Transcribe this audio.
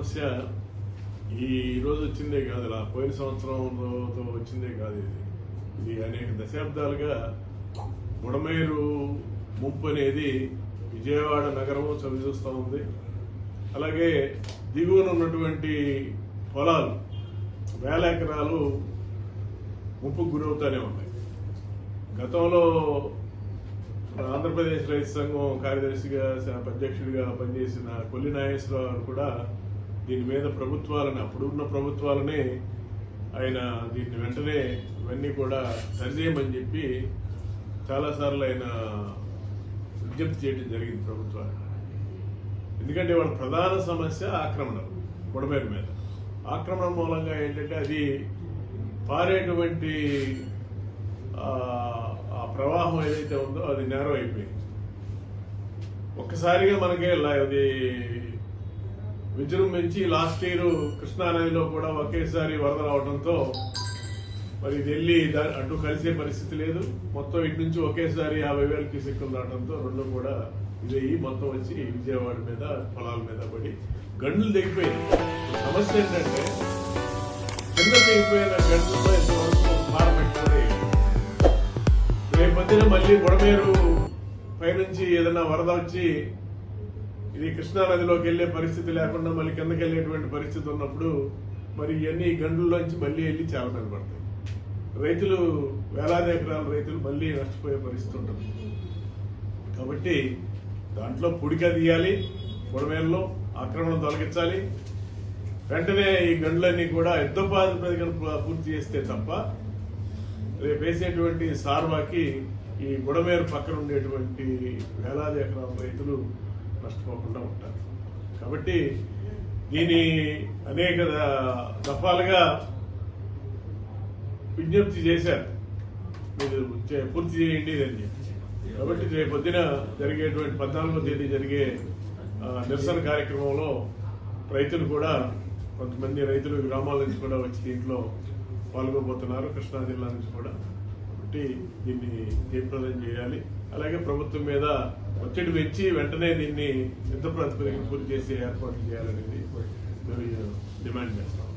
సమస్య ఈ రోజు వచ్చిందే కాదు ఇలా పోయిన సంవత్సరంతో వచ్చిందే కాదు ఇది. ఇది అనేక దశాబ్దాలుగా బుడమేరు ముంపు అనేది విజయవాడ నగరము చవిచూస్తూ ఉంది. అలాగే దిగువన ఉన్నటువంటి పొలాలు వేల ఎకరాలు ముప్పుకు గురవుతూనే ఉన్నాయి. గతంలో ఆంధ్రప్రదేశ్ రైతు సంఘం కార్యదర్శిగా అధ్యక్షుడిగా పనిచేసిన కొల్లి నాగేశ్వరరావు కూడా దీని మీద ప్రభుత్వాలని అప్పుడున్న ప్రభుత్వాలనే ఆయన దీన్ని వెంటనే ఇవన్నీ కూడా సరిచేయమని చెప్పి చాలాసార్లు ఆయన విజ్ఞప్తి చేయడం జరిగింది ప్రభుత్వానికి ఎందుకంటే వాళ్ళ ప్రధాన సమస్య ఆక్రమణలు బుడమేరు మీద. ఆక్రమణ మూలంగా ఏంటంటే అది పారేటువంటి ఆ, ప్రవాహం ఏదైతే ఉందో అది నేరం అయిపోయింది ఒక్కసారిగా మనకి అది విజృంభించి లాస్ట్ ఇయర్ కృష్ణానదిలో కూడా ఒకేసారి వరద రావడంతో మరి ఢిల్లీ వెళ్ళి అటు కలిసే పరిస్థితి లేదు. మొత్తం ఇటు నుంచి ఒకేసారి యాభై వేల క్యూసెక్కులు రావడంతో రెండు కూడా ఇదయ్యి మొత్తం వచ్చి విజయవాడ మీద పొలాల మీద పడి గండ్లు తెగిపోయింది సమస్య ఏంటంటే కింద తెగిపోయిన గండ్లతో ఇంతవరకు భారం పెట్టుకుని రేపు మధ్యన మళ్ళీ బుడమేరు పైనుంచి ఏదైనా వరద వచ్చి ఇది కృష్ణా వెళ్ళే పరిస్థితి లేకుండా మళ్ళీ కిందకి వెళ్ళేటువంటి పరిస్థితి ఉన్నప్పుడు మరి ఇవన్నీ గండ్లలోంచి మళ్ళీ వెళ్ళి చాలా మీద పడతాయి. రైతులు వేలాది ఎకరాల రైతులు మళ్ళీ నష్టపోయే పరిస్థితి ఉంటుంది. కాబట్టి దాంట్లో పుడిక తీయాలి బుడమేరులో ఆక్రమణ తొలగించాలి. వెంటనే ఈ గండ్లన్నీ కూడా యుద్ధ ప్రాతిపదికన పూర్తి చేస్తే తప్ప రేపు వేసేటువంటి సార్వాకి ఈ గుడమేరు పక్కన ఉండేటువంటి వేలాది ఎకరాల రైతులు నష్టపోకుండా ఉంటారు. కాబట్టి దీని అనేక దఫాలుగా విజ్ఞప్తి చేశారు. మీరు చే- పూర్తి చేయండి అని చెప్పి. కాబట్టి రేపు పొద్దున జరిగేటువంటి పద్నాలుగో తేదీ జరిగే నిరసన కార్యక్రమంలో రైతులు కూడా కొంతమంది రైతులు గ్రామాల నుంచి కూడా వచ్చి దీంట్లో పాల్గొబోతున్నారు కృష్ణా జిల్లా నుంచి కూడా. కాబట్టి దీన్ని జయప్రదం చేయాలి. అలాగే ప్రభుత్వం మీద ఒత్తిడి పెంచి వెంటనే దీన్ని యుద్ధ ప్రాతిపదికన పూర్తి చేసే ఏర్పాట్లు చేయాలనేది మేము డిమాండ్ చేస్తాం.